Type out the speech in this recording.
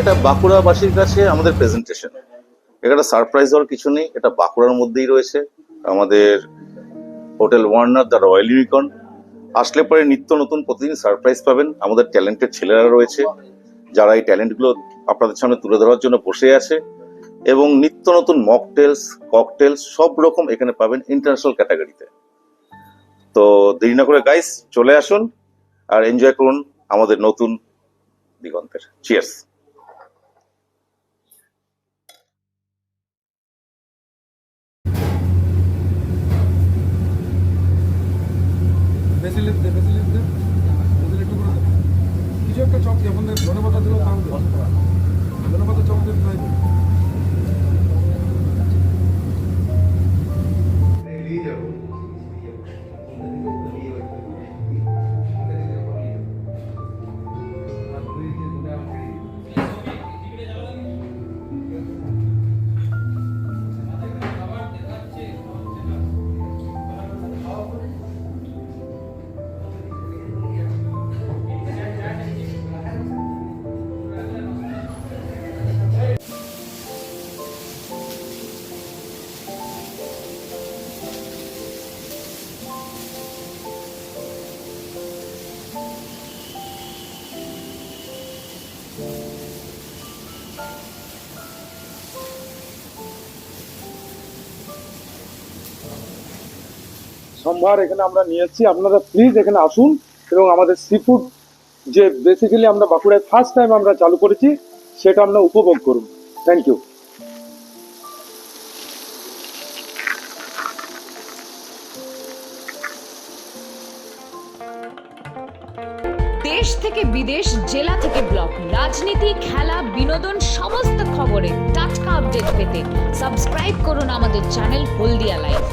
এটা বাঁকুড়াবাসীর কাছে আমাদের প্রেজেন্টেশন এটা সারপ্রাইজ হওয়ার কিছু নেই, এটা বাঁকুড়ার মধ্যেই রয়েছে। আমাদের hotel Warner the royal unicorn আসলে পরে নিত্য নতুন প্রতিদিন সারপ্রাইজ পাবেন। আমাদের ট্যালেন্টেড ছেলেরা রয়েছে, যারা এই ট্যালেন্টগুলো আপনাদের সামনে তুলে ধরার জন্য বসে আছে। এবং নিত্য নতুন মকটেলস ককটেলস সব রকম এখানে পাবেন ইন্টারন্যাশনাল ক্যাটাগরিতে তো দেরি না করে গাইস চলে আসুন আর এনজয় করুন আমাদের নতুন দিগন্তের। চিয়ার্স লিপ দে লিপ দে। একটু করে কিছু একটা চক আপনাদের ধনে পাতা দিলেও তাও ধনে চপ দিয়ে সম্ভার এখানে আমরা নিয়ে এসেছি। আপনারা প্লিজ এখানে আসুন এবং আমাদের সি ফুড যে বেসিক্যালি আমরা বাঁকুড়ায় ফার্স্ট টাইম আমরা চালু করেছি, সেটা আমরা উপভোগ করুন। থ্যাংক ইউ দেশ থেকে বিদেশ, জেলা থেকে ব্লক রাজনীতি, খেলা, বিনোদন, সমস্ত খবরে টাটকা আপডেট পেতে সাবস্ক্রাইব করুন আমাদের চ্যানেল হলদিয়া লাইভ